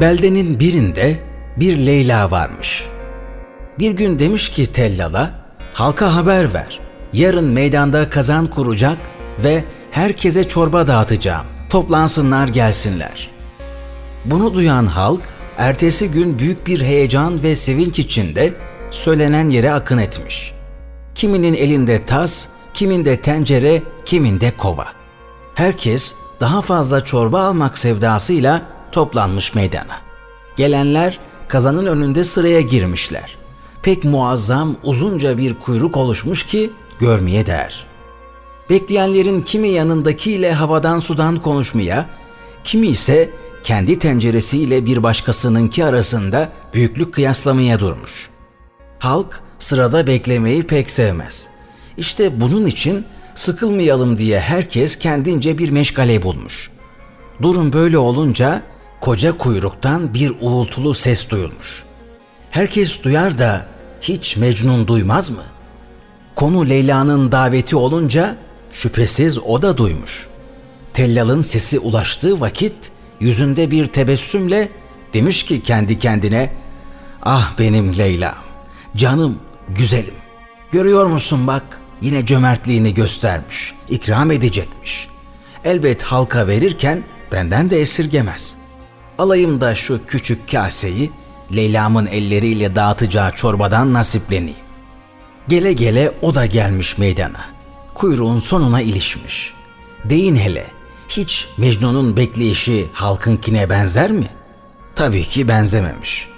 Beldenin birinde bir Leyla varmış. Bir gün demiş ki Tellal'a, halka haber ver. Yarın meydanda kazan kuracak ve herkese çorba dağıtacağım. Toplansınlar gelsinler. Bunu duyan halk, ertesi gün büyük bir heyecan ve sevinç içinde söylenen yere akın etmiş. Kiminin elinde tas, kiminde tencere, kiminde kova. Herkes daha fazla çorba almak sevdasıyla toplanmış meydana. Gelenler kazanın önünde sıraya girmişler. Pek muazzam uzunca bir kuyruk oluşmuş ki görmeye değer. Bekleyenlerin kimi yanındakiyle havadan sudan konuşmaya, kimi ise kendi tenceresiyle bir başkasınınki arasında büyüklük kıyaslamaya durmuş. Halk sırada beklemeyi pek sevmez. İşte bunun için sıkılmayalım diye herkes kendince bir meşgale bulmuş. Durum böyle olunca koca kuyruktan bir uğultulu ses duyulmuş. Herkes duyar da hiç Mecnun duymaz mı? Konu Leyla'nın daveti olunca şüphesiz o da duymuş. Tellal'ın sesi ulaştığı vakit yüzünde bir tebessümle demiş ki kendi kendine Ah benim Leyla'm, canım, güzelim. Görüyor musun bak yine cömertliğini göstermiş, ikram edecekmiş. Elbet halka verirken benden de esirgemez. Alayım da şu küçük kaseyi Leyla'mın elleriyle dağıtacağı çorbadan nasipleneyim. Gele gele o da gelmiş meydana. Kuyruğun sonuna ilişmiş. Deyin hele, hiç Mecnun'un bekleyişi halkınkine benzer mi? Tabii ki benzememiş.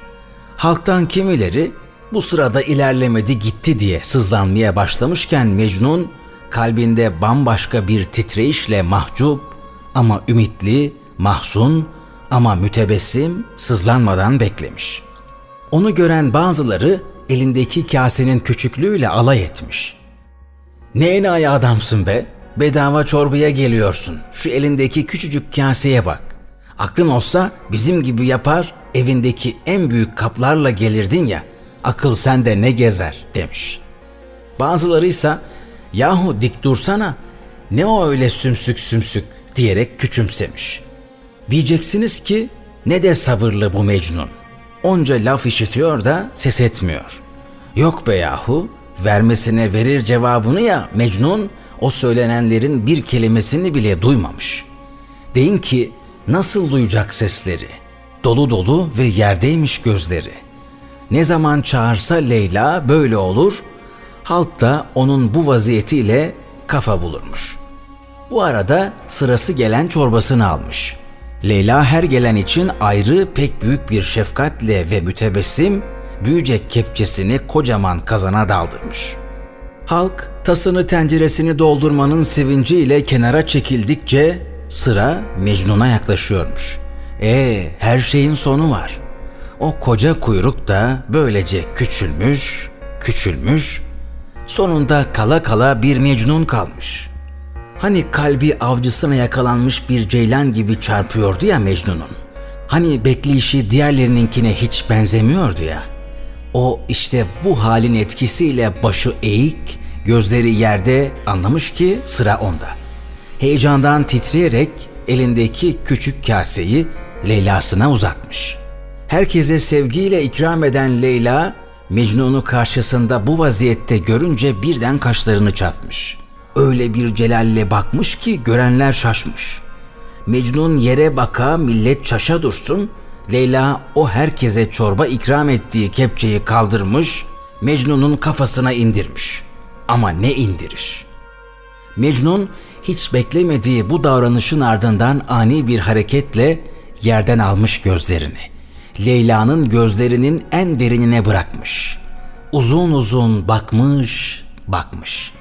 Halktan kimileri bu sırada ilerlemedi gitti diye sızlanmaya başlamışken Mecnun kalbinde bambaşka bir titreyişle mahcup ama ümitli, mahzun ama mütebessim sızlanmadan beklemiş. Onu gören bazıları elindeki kasenin küçüklüğüyle alay etmiş. Ne enayi adamsın be, bedava çorbaya geliyorsun. Şu elindeki küçücük kaseye bak. Aklın olsa bizim gibi yapar, evindeki en büyük kaplarla gelirdin ya, akıl sende ne gezer demiş. Bazıları ise yahu dik dursana, ne o öyle sümsük sümsük diyerek küçümsemiş. Diyeceksiniz ki ne de sabırlı bu Mecnun. Onca laf işitiyor da ses etmiyor. Yok be yahu, vermesine verir cevabını ya Mecnun o söylenenlerin bir kelimesini bile duymamış. Deyin ki nasıl duyacak sesleri? Dolu dolu ve yerdeymiş gözleri. Ne zaman çağırsa Leyla böyle olur, halk da onun bu vaziyetiyle kafa bulurmuş. Bu arada sırası gelen çorbasını almış. Leyla her gelen için ayrı pek büyük bir şefkatle ve mütebessim büyücek kepçesini kocaman kazana daldırmış. Halk tasını tenceresini doldurmanın sevinciyle kenara çekildikçe sıra Mecnun'a yaklaşıyormuş. E her şeyin sonu var. O koca kuyruk da böylece küçülmüş, küçülmüş, sonunda kala kala bir Mecnun kalmış. Hani kalbi avcısına yakalanmış bir ceylan gibi çarpıyordu ya Mecnun'un. Hani bekleyişi diğerlerininkine hiç benzemiyordu ya. O işte bu halin etkisiyle başı eğik, gözleri yerde anlamış ki sıra onda. Heyecandan titreyerek elindeki küçük kaseyi Leyla'sına uzatmış. Herkese sevgiyle ikram eden Leyla, Mecnun'u karşısında bu vaziyette görünce birden kaşlarını çatmış. Öyle bir celalle bakmış ki görenler şaşmış. Mecnun yere baka millet çaşa dursun, Leyla o herkese çorba ikram ettiği kepçeyi kaldırmış, Mecnun'un kafasına indirmiş. Ama ne indiriş? Mecnun hiç beklemediği bu davranışın ardından ani bir hareketle yerden almış gözlerini. Leyla'nın gözlerinin en derinine bırakmış. Uzun uzun bakmış, bakmış.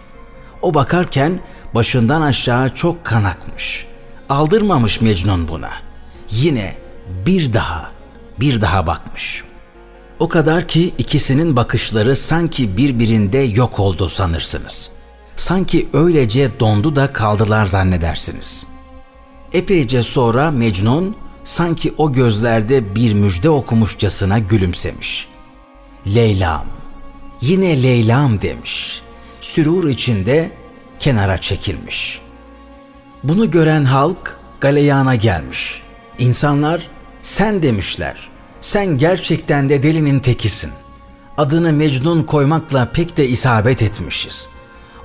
O bakarken başından aşağı çok kan akmış. Aldırmamış Mecnun buna. Yine bir daha, bir daha bakmış. O kadar ki ikisinin bakışları sanki birbirinde yok oldu sanırsınız. Sanki öylece dondu da kaldılar zannedersiniz. Epeyce sonra Mecnun sanki o gözlerde bir müjde okumuşçasına gülümsemiş. Leyla'm, yine Leyla'm demiş. Sürur içinde kenara çekilmiş. Bunu gören halk galeyana gelmiş. İnsanlar sen demişler. Sen gerçekten de delinin tekisin. Adını Mecnun koymakla pek de isabet etmişiz.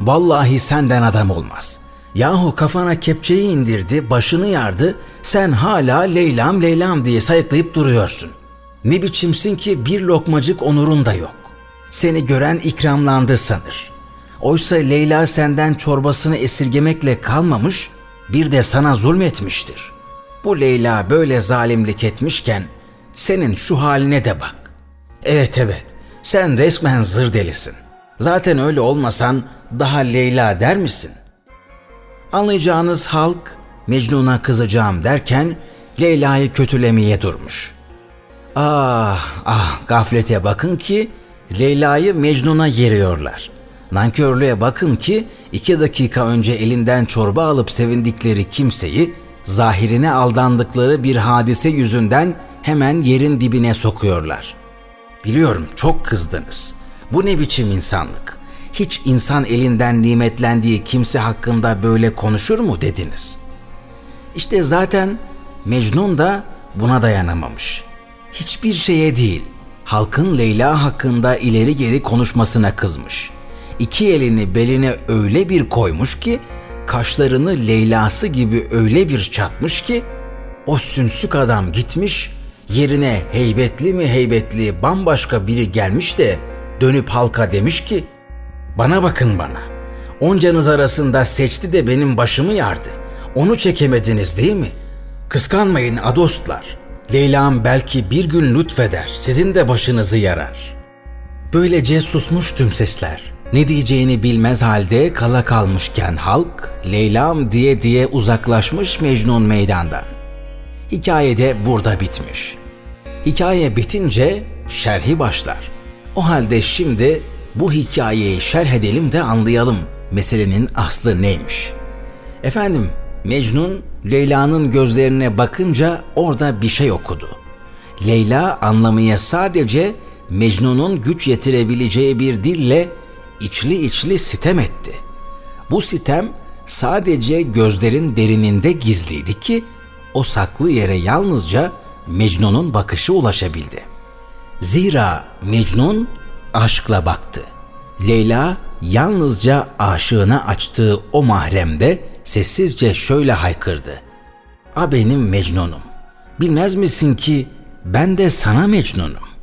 Vallahi senden adam olmaz. Yahu kafana kepçeyi indirdi, başını yardı, sen hala Leylam Leylam diye sayıklayıp duruyorsun. Ne biçimsin ki bir lokmacık onurun da yok. Seni gören ikramlandı sanır. Oysa Leyla senden çorbasını esirgemekle kalmamış, bir de sana zulmetmiştir. Bu Leyla böyle zalimlik etmişken senin şu haline de bak. Evet evet, sen resmen zır delisin. Zaten öyle olmasan daha Leyla der misin? Anlayacağınız halk Mecnun'a kızacağım derken Leyla'yı kötülemeye durmuş. Ah ah gaflete bakın ki Leyla'yı Mecnun'a yeriyorlar. Nankörlüğe bakın ki iki dakika önce elinden çorba alıp sevindikleri kimseyi zahirine aldandıkları bir hadise yüzünden hemen yerin dibine sokuyorlar. Biliyorum çok kızdınız. Bu ne biçim insanlık? Hiç insan elinden nimetlendiği kimse hakkında böyle konuşur mu dediniz? İşte zaten Mecnun da buna dayanamamış. Hiçbir şeye değil, halkın Leyla hakkında ileri geri konuşmasına kızmış. İki elini beline öyle bir koymuş ki, kaşlarını Leyla'sı gibi öyle bir çatmış ki, o sümsük adam gitmiş, yerine heybetli mi heybetli bambaşka biri gelmiş de dönüp halka demiş ki, bana bakın bana. Oncanız arasında seçti de benim başımı yardı. Onu çekemediniz değil mi? Kıskanmayın adostlar. Leyla'm belki bir gün lütfeder, sizin de başınızı yarar. Böylece susmuş tüm sesler. Ne diyeceğini bilmez halde kala kalmışken halk, Leyla'm diye diye uzaklaşmış Mecnun meydandan. Hikaye de burada bitmiş. Hikaye bitince şerhi başlar. O halde şimdi bu hikayeyi şerh edelim de anlayalım meselenin aslı neymiş. Efendim Mecnun Leyla'nın gözlerine bakınca orada bir şey okudu. Leyla anlamaya sadece Mecnun'un güç yetirebileceği bir dille içli içli sitem etti. Bu sitem sadece gözlerin derininde gizliydi ki o saklı yere yalnızca Mecnun'un bakışı ulaşabildi. Zira Mecnun aşkla baktı. Leyla yalnızca aşığına açtığı o mahremde sessizce şöyle haykırdı. A benim Mecnun'um. Bilmez misin ki ben de sana Mecnun'um.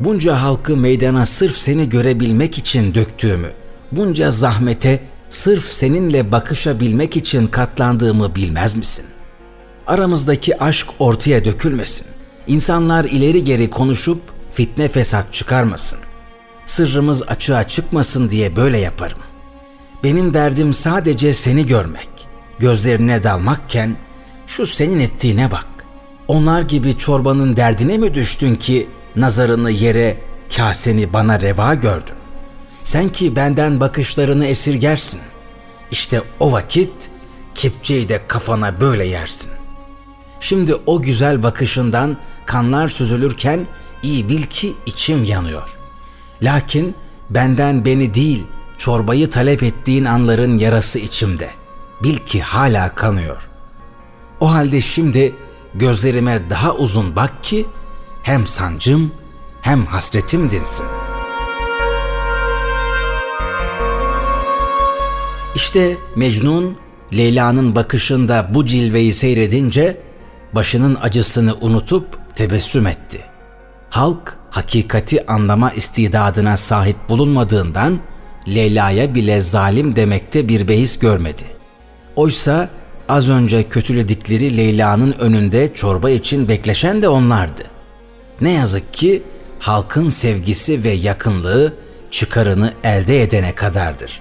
Bunca halkı meydana sırf seni görebilmek için döktüğümü, bunca zahmete sırf seninle bakışabilmek için katlandığımı bilmez misin? Aramızdaki aşk ortaya dökülmesin. İnsanlar ileri geri konuşup fitne fesat çıkarmasın. Sırrımız açığa çıkmasın diye böyle yaparım. Benim derdim sadece seni görmek. Gözlerine dalmakken şu senin ettiğine bak. Onlar gibi çorbanın derdine mi düştün ki nazarını yere, kaseni bana reva gördün? Sen ki benden bakışlarını esirgersin. İşte o vakit kepçeyi de kafana böyle yersin. Şimdi o güzel bakışından kanlar süzülürken iyi bil ki içim yanıyor. Lakin benden beni değil, çorbayı talep ettiğin anların yarası içimde. Bil ki hala kanıyor. O halde şimdi gözlerime daha uzun bak ki hem sancım hem hasretim dinsin. İşte Mecnun Leyla'nın bakışında bu cilveyi seyredince başının acısını unutup tebessüm etti. Halk hakikati anlama istidadına sahip bulunmadığından Leyla'ya bile zalim demekte bir beis görmedi. Oysa az önce kötüledikleri Leyla'nın önünde çorba için bekleşen de onlardı. Ne yazık ki halkın sevgisi ve yakınlığı çıkarını elde edene kadardır.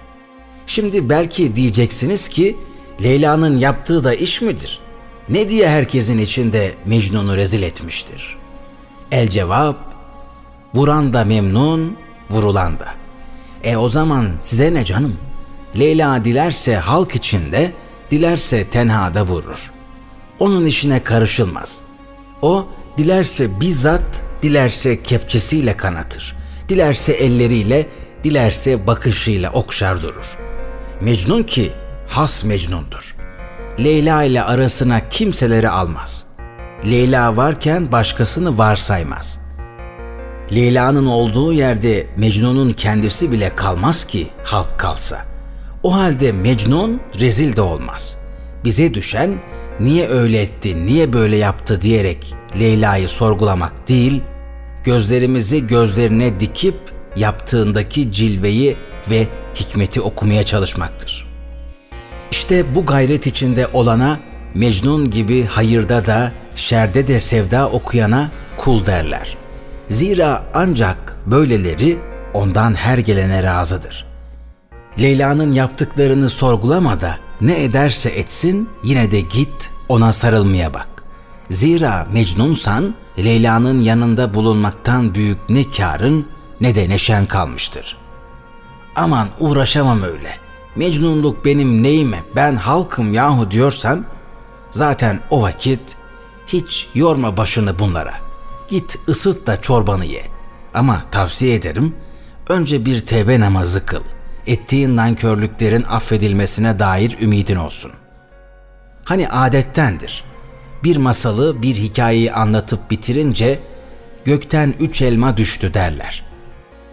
Şimdi belki diyeceksiniz ki Leyla'nın yaptığı da iş midir? Ne diye herkesin içinde Mecnun'u rezil etmiştir? El cevap, vuran da memnun, vurulan da. E o zaman size ne canım? Leyla dilerse halk içinde, dilerse tenhada vurur. Onun işine karışılmaz. O dilerse bizzat, dilerse kepçesiyle kanatır. Dilerse elleriyle, dilerse bakışıyla okşar durur. Mecnun ki has Mecnundur. Leyla ile arasına kimseleri almaz. Leyla varken başkasını varsaymaz. Leyla'nın olduğu yerde Mecnun'un kendisi bile kalmaz ki halk kalsa. O halde Mecnun rezil de olmaz. Bize düşen niye öyle etti, niye böyle yaptı diyerek Leyla'yı sorgulamak değil, gözlerimizi gözlerine dikip yaptığındaki cilveyi ve hikmeti okumaya çalışmaktır. İşte bu gayret içinde olana Mecnun gibi hayırda da şerde de sevda okuyana kul derler. Zira ancak böyleleri ondan her gelene razıdır. Leyla'nın yaptıklarını sorgulama da ne ederse etsin yine de git ona sarılmaya bak. Zira Mecnunsan Leyla'nın yanında bulunmaktan büyük ne karın ne de neşen kalmıştır. Aman uğraşamam öyle. Mecnunluk benim neyime ben halkım yahu diyorsan zaten o vakit hiç yorma başını bunlara. Git ısıt da çorbanı ye. Ama tavsiye ederim önce bir tevbe namazı kıl. Ettiğin nankörlüklerin affedilmesine dair ümidin olsun. Hani adettendir. Bir masalı, bir hikayeyi anlatıp bitirince gökten üç elma düştü derler.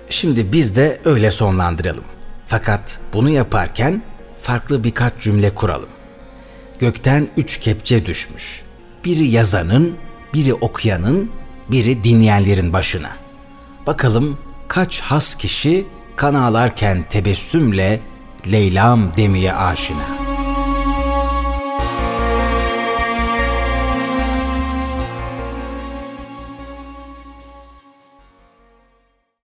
Şimdi biz de öyle sonlandıralım. Fakat bunu yaparken farklı birkaç cümle kuralım. Gökten üç kepçe düşmüş. Biri yazanın, biri okuyanın, biri dinleyenlerin başına. Bakalım kaç has kişi kan ağlarken tebessümle Leylam demeye aşina.